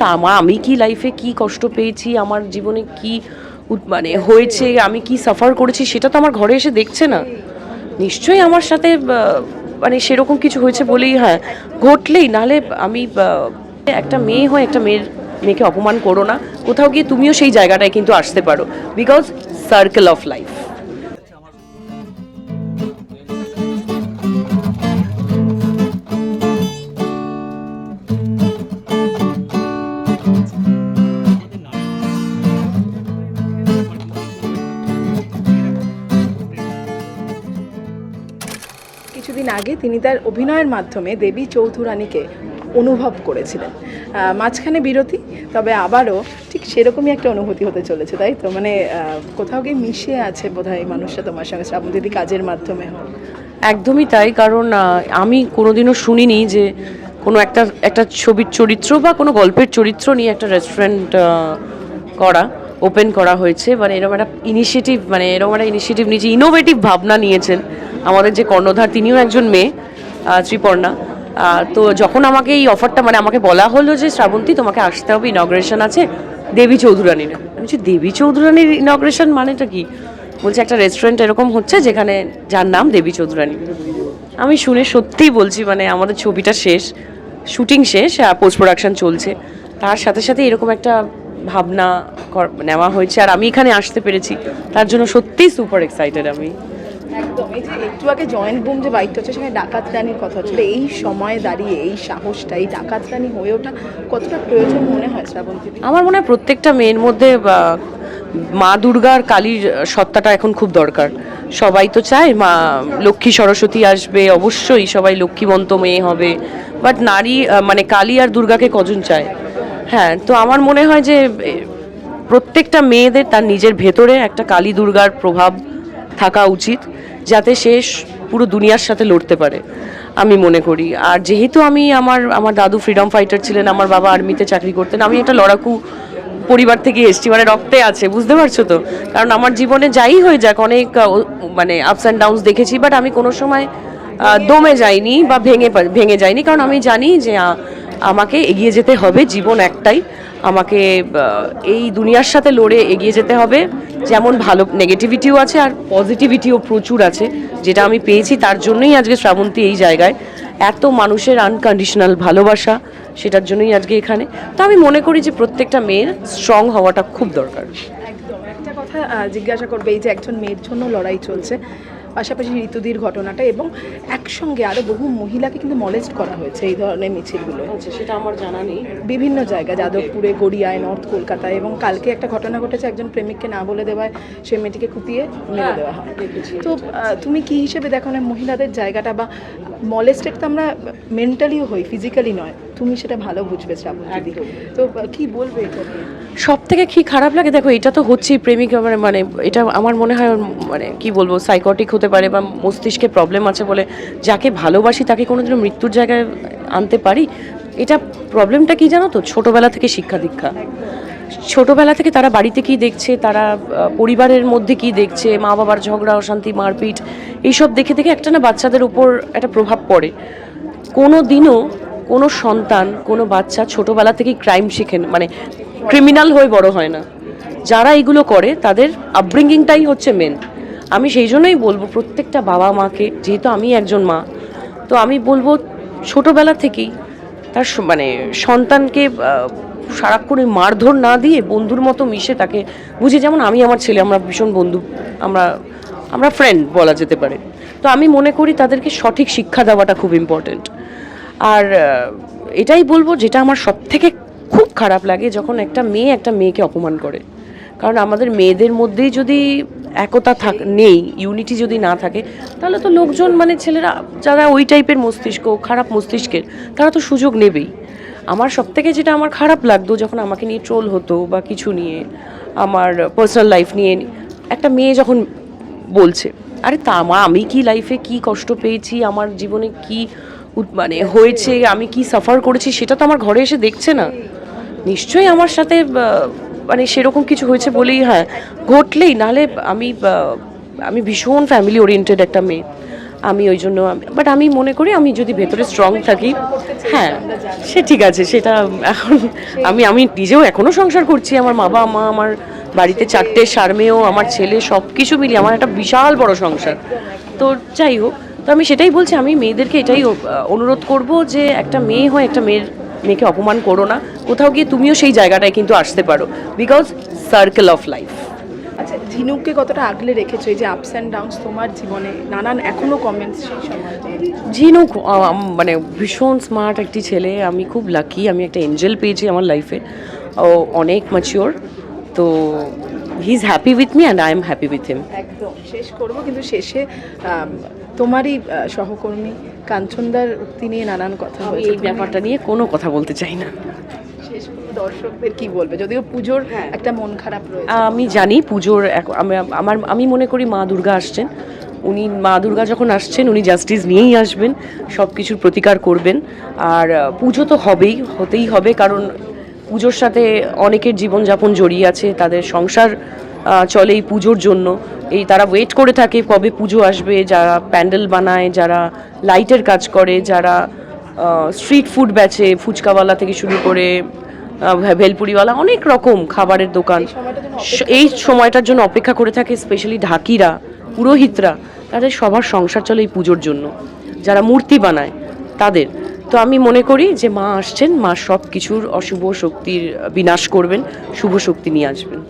তা আমি কি লাইফে কি কষ্ট পেয়েছি? আমার জীবনে কি মানে হয়েছে? আমি কি সাফার করেছি? সেটা তো আমার ঘরে এসে দেখছে না। নিশ্চয়ই আমার সাথে মানে সেরকম কিছু হয়েছে বলেই হ্যাঁ ঘটলেই। নাহলে আমি একটা মেয়ে হয়ে একটা মেয়ের, মেয়েকে অপমান করো না। কোথাও গিয়ে তুমিও সেই জায়গাটায় কিন্তু আসতে পারো। বিকজ সার্কেল অফ লাইফ কিছুদিন আগে তিনি তার অভিনয়ের মাধ্যমে দেবী চৌধুরানীকে অনুভব করেছিলেন। মাঝখানে বিরতি, তবে আবারও ঠিক সেরকমই একটা অনুভূতি হতে চলেছে, তাই তো? মানে কোথাও গিয়ে মিশে আছে বোধ হয় মানুষটা তোমার সঙ্গে, শ্রাবণ দিদি কাজের মাধ্যমে। হোক একদমই তাই, কারণ আমি কোনোদিনও শুনিনি যে কোনো একটা একটা ছবির চরিত্র বা কোনো গল্পের চরিত্র নিয়ে একটা রেস্টুরেন্ট করা ওপেন করা হয়েছে। মানে এরকম একটা ইনিশিয়েটিভ মানে এরকম একটা ইনিশিয়েটিভ নিয়েছে ইনোভেটিভ ভাবনা নিয়েছেন। আমাদের যে কর্ণধার, তিনিও একজন মেয়ে ত্রিপর্ণা। তো যখন আমাকে এই অফারটা মানে আমাকে বলা হলো যে, শ্রাবন্তী, তোমাকে আসতে হবে ইনগ্রেশন আছে, দেবী চৌধুরানীর। আমি বলছি, দেবী চৌধুরানীর ইনগ্রেশন মানেটা কি? বলছে, একটা রেস্টুরেন্ট এরকম হচ্ছে, যেখানে যার নাম দেবী চৌধুরানী। আমি শুনে সত্যিই বলছি মানে আমাদের ছবিটা শেষ শুটিং শেষ পোস্ট প্রোডাকশন চলছে। তার সাথে সাথে এরকম একটা ভাবনা নেওয়া হয়েছে। আর আমি এখানে আসতে পেরেছি। তার জন্য সত্যিই সুপার এক্সাইটেড আমি। একদম, এই যে একটু আগে জয়েন্ট বুম যে বাইকটা হচ্ছে, সেখানে ডাকাত রানীর কথা হচ্ছিল। এই সময়ে দাঁড়িয়ে, এই সাহসটা, এই ডাকাত রানী হয়ে ওঠা কতটা প্রয়োজন মনে হয় শ্রাবণ দিদি? আমার মনে হয় প্রত্যেকটা মেয়ের মধ্যে মা দুর্গার কালীর সত্তাটা এখন খুব দরকার। সবাই তো চায়, মা লক্ষ্মী সরস্বতী আসবে, অবশ্যই সবাই লক্ষ্মীবন্ত মেয়ে হবে। বাট নারী মানে কালী আর দুর্গাকে কজন চায়? হ্যাঁ তো আমার মনে হয় যে প্রত্যেকটা মেয়েদের তার নিজের ভেতরে একটা কালী দুর্গার প্রভাব থাকা উচিত যাতে সে পুরো দুনিয়ার সাথে লড়তে পারে, আমি মনে করি। আর যেহেতু আমি আমার আমার দাদু ফ্রিডম ফাইটার ছিলেন, আমার বাবা আর্মিতে চাকরি করতেন, আমি একটা লড়াকু পরিবার থেকে এসেছি মানে রক্তে আছে, বুঝতে পারছ তো? কারণ আমার জীবনে যাই হয়ে যাক, অনেক মানে আপস অ্যান্ড ডাউনস দেখেছি বাট আমি কোনো সময় দমে যাইনি বা ভেঙে ভেঙে যাইনি, কারণ আমি জানি যে আমাকে এগিয়ে যেতে হবে, জীবন একটাই। আমাকে এই দুনিয়ার সাথে লড়ে এগিয়ে যেতে হবে। যেমন ভালো নেগেটিভিটিও আছে আর পজিটিভিটিও প্রচুর আছে, যেটা আমি পেয়েছি তার জন্যই আজকে শ্রাবন্তী এই জায়গায়। এত মানুষের আনকন্ডিশনাল ভালোবাসা, সেটার জন্যই আজকে এখানে। তো আমি মনে করি যে প্রত্যেকটা মেয়ের স্ট্রং হওয়াটা খুব দরকার। একদম। একটা কথা জিজ্ঞাসা করবে এই যে একজন মেয়ের জন্য লড়াই চলছে। পাশাপাশি ঋতুদির ঘটনাটা এবং একসঙ্গে আরও বহু মহিলাকে কিন্তু মলেস্ট করা হয়েছে এই ধরনের মিছিলগুলো। আচ্ছা সেটা আমার জানা নেই। বিভিন্ন জায়গায় যাদবপুরে গড়িয়ায় নর্থ কলকাতায় এবং কালকে একটা ঘটনা ঘটেছে একজন প্রেমিককে না বলে দেওয়ায় সে মেয়েটিকে কুপিয়ে মেরে দেওয়া হয়। তো তুমি কি হিসেবে দেখো না মহিলাদের জায়গাটা বা মলেস্টেড তো আমরা মেন্টালিও হই ফিজিক্যালি নয়। তুমি সেটা ভালো বুঝবে শ্রাবণ দিদি তো কি বলবে এটা সব থেকে কি খারাপ লাগে? দেখো এটা তো হচ্ছেই প্রেমিক মানে মানে এটা আমার মনে হয় মানে কি বলব সাইকটিক হতে পারে বা মস্তিষ্কে প্রবলেম আছে বলে যাকে ভালোবাসি তাকে কোনো কোনোদিনও মৃত্যুর জায়গায় আনতে পারি। এটা প্রবলেমটা কি জানো তো? ছোটবেলা থেকে শিক্ষা দীক্ষা। ছোটবেলা থেকে তারা বাড়িতে কি দেখছে? তারা পরিবারের মধ্যে কি দেখছে? মা বাবার ঝগড়া অশান্তি মারপিট এইসব দেখে দেখে একটা না বাচ্চাদের উপর একটা প্রভাব পড়ে। কোনো দিনও কোনো সন্তান, কোনো বাচ্চা ছোটবেলা থেকেই ক্রাইম শিখেন মানে ক্রিমিনাল হয়ে বড় হয় না। যারা এগুলো করে, তাদের আপব্রিঙ্গিংটাই হচ্ছে মেন আমি সেই জন্যই বলব, প্রত্যেকটা বাবা মাকে, যেহেতু আমি একজন মা, তো আমি বলব ছোটবেলা থেকেই তার মানে সন্তানকে সারাক্ষণ মারধর না দিয়ে বন্ধুর মতো মিশে তাকে বুঝি, যেমন আমি আমার ছেলে, আমরা ভীষণ বন্ধু, আমরা আমরা ফ্রেন্ড বলা যেতে পারে। তো আমি মনে করি তাদেরকে সঠিক শিক্ষা দেওয়াটা খুব ইম্পর্টেন্ট আর এটাই বলব যেটা আমার সব থেকে খুব খারাপ লাগে যখন একটা মেয়ে একটা মেয়েকে অপমান করে। কারণ আমাদের মেয়েদের মধ্যেই যদি একতা থাক, নেই ইউনিটি যদি না থাকে, তাহলে তো লোকজন মানে ছেলেরা, যারা ওই টাইপের মস্তিষ্ক, খারাপ মস্তিষ্কের, তারা তো সুযোগ নেবেই। আমার সব থেকে যেটা আমার খারাপ লাগতো যখন আমাকে নিয়ে ট্রোল হতো বা কিছু নিয়ে, আমার পার্সোনাল লাইফ নিয়ে, একটা মেয়ে যখন বলছে, আরে তা আমি কি লাইফে কি কষ্ট পেয়েছি? আমার জীবনে কি মানে হয়েছে, আমি কি সাফার করেছি সেটা তো আমার ঘরে এসে দেখছে না। নিশ্চয়ই আমার সাথে মানে সেরকম কিছু হয়েছে বলেই হ্যাঁ ঘটলেই। নাহলে আমি আমি ভীষণ ফ্যামিলি ওরিয়েন্টেড একটা মেয়ে। আমি ওই জন্য বাট আমি মনে করি আমি যদি ভেতরে স্ট্রং থাকি হ্যাঁ সে ঠিক আছে, সেটা এখন আমি আমি নিজেও এখনও সংসার করছি। আমার বাবা মা, আমার বাড়িতে চারটে সারমেয় আমার ছেলে সব কিছু মিলিয়ে আমার একটা বিশাল বড় সংসার। তো যাই হোক তো আমি সেটাই বলছি আমি মেয়েদেরকে এটাই অনুরোধ করব যে একটা মেয়ে হয় একটা মেয়ের মেয়েকে অপমান করো না। কোথাও গিয়ে তুমিও সেই জায়গাটায় কিন্তু আসতে পারো। বিকজ সার্কেল অফ লাইফ আচ্ছা ঝিনুককে কতটা আগলে রেখেছো? এই যে আপস অ্যান্ড ডাউনস তোমার জীবনে নানান এখনও কমেন্টস সেই সময় ঝিনুক মানে ভীষণ স্মার্ট একটি ছেলে। আমি খুব লাকি আমি একটা এঞ্জেল পেয়েছি আমার লাইফে ও অনেক ম্যাচিওর তো he is happy with me and I am happy with him একদম শেষ করব কিন্তু শেষে তোমারই সহকর্মী কাঞ্চনদার উক্তি নিয়ে নানান কথা হয়েছে এই ব্যাপারটা নিয়ে কোনো কথা বলতে চাই না। দর্শকদের কি বলবে? যদিও পুজোর একটা মন খারাপ রয়েছে। আমি জানি পুজোর আমার আমি মনে করি মা দুর্গা আসছেন। উনি মা দুর্গা যখন আসছেন উনি জাস্টিস নিয়েই আসবেন সব কিছুর প্রতিকার করবেন। আর পুজো তো হবেই হতেই হবে কারণ পুজোর সাথে অনেকের জীবনযাপন জড়িয়ে আছে তাদের সংসার চলে এই পুজোর জন্য। এই তারা ওয়েট করে থাকে কবে পুজো আসবে যারা প্যান্ডেল বানায় যারা লাইটের কাজ করে যারা স্ট্রিট ফুড বেচে ফুচকাওয়ালা থেকে শুরু করে ভেলপুরিওয়ালা অনেক রকম খাবারের দোকান। এই সময়টার জন্য অপেক্ষা করে। থাকে স্পেশালি ঢাকিরা পুরোহিতরা তাদের সবার সংসার চলে এই পুজোর জন্য। যারা মূর্তি বানায় তাদের। তো আমি মনে করি যে মা আসছেন মা সব কিছুর অশুভ শক্তির বিনাশ করবেন শুভ শক্তি নিয়ে আসবেন।